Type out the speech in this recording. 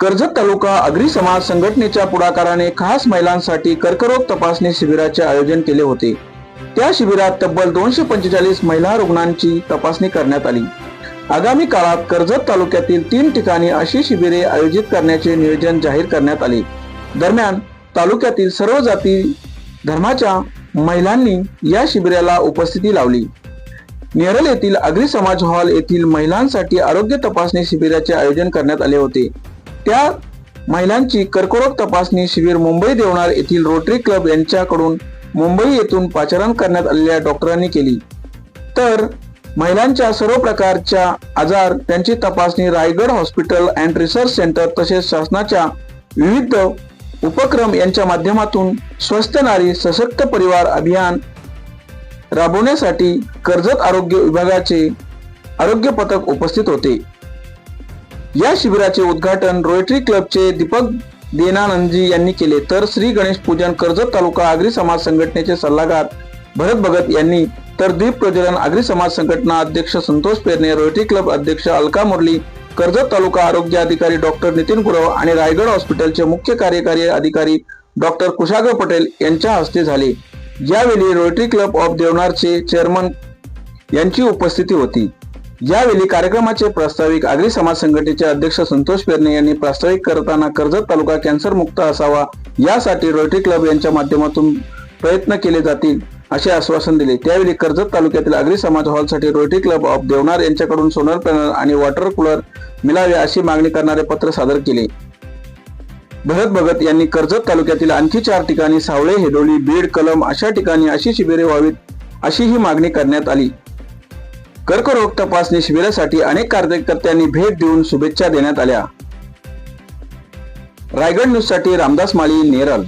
कर्जत तालुका agree समाज संघटनेच्या पुढाकाराने खास महिलांसाठी कर्करोग तपासणी शिबिराचे आयोजन केले होते. त्या शिबिरात तब्बल दोनशे पंचेचाळीस महिला रुग्णांची तपासणी करण्यात आली. आगामी काळात कर्जत तालुक्यातील तीन ठिकाणी अशी शिबिरे आयोजित करण्याचे नियोजन जाहीर करण्यात आले. दरम्यान तालुक्यातील सर्व जाती धर्माच्या महिलांनी या शिबिराला उपस्थिती लावली. नेरल येथील अग्री समाज हॉल येथील महिलांसाठी आरोग्य तपासणी शिबिराचे आयोजन करण्यात आले होते. त्या महिलांची कर्करोग तपासणी शिबिर मुंबई देवणार येथील रोटरी क्लब यांच्याकडून मुंबई येथून पाचारण करण्यात आलेल्या डॉक्टरांनी केली. तर महिलांच्या सर्व प्रकारच्या आजार त्यांची तपासणी Raigad hospital and research centre तसेच शासनाच्या विविध उपक्रम यांच्या माध्यमातून स्वस्थ नारी सशक्त परिवार अभियान राबवण्यासाठी कर्जत आरोग्य विभागाचे आरोग्य पथक उपस्थित होते. या शिबिराचे उद्घाटन रोटरी क्लबचे दीपक देनानंदजी यांनी केले. तर श्री गणेश पूजन कर्जत तालुका आगरी समाज संघटनेचे सल्लागार भरत भगत यांनी तर द्वीप प्रज्वलन आगरी समाज संघटना अध्यक्ष संतोष पेरणे रोटरी क्लब अध्यक्ष अलका मुरली कर्जत तालुका आरोग्य अधिकारी डॉक्टर नितीन गुरव आणि रायगड हॉस्पिटलचे मुख्य कार्यकारी अधिकारी डॉक्टर कुशागर पटेल यांच्या हस्ते झाले. यावेळी रोटरी क्लब ऑफ देवनारचे चेअरमन यांची उपस्थिती होती. यावेळी कार्यक्रमाचे प्रास्ताविक आगरी समाज संघटनेचे अध्यक्ष संतोष पेरणे यांनी प्रास्ताविक करताना कर्जत तालुका कॅन्सर मुक्त असावा यासाठी रोटरी क्लब यांच्या माध्यमातून प्रयत्न केले जातील असे आश्वासन दिले. त्यावेळी कर्जत तालुक्यातील आगरी समाज हॉलसाठी रोटरी क्लब ऑफ देवनार यांच्याकडून सोलर पॅनल आणि वॉटर कूलर मिळावे अशी मागणी करणारे पत्र सादर केले. भरत भगत यांनी कर्जत तालुक्यातील आणखी चार ठिकाणी सावळे हेडोली बीड कलम अशा ठिकाणी अशी शिबिरे व्हावीत अशी ही मागणी करण्यात आली. कर्करोग तपासणी शिबिरासाठी अनेक कार्यकर्त्यांनी भेट देऊन शुभेच्छा देण्यात आल्या. रायगड न्यूजसाठी रामदास माळी नेरल.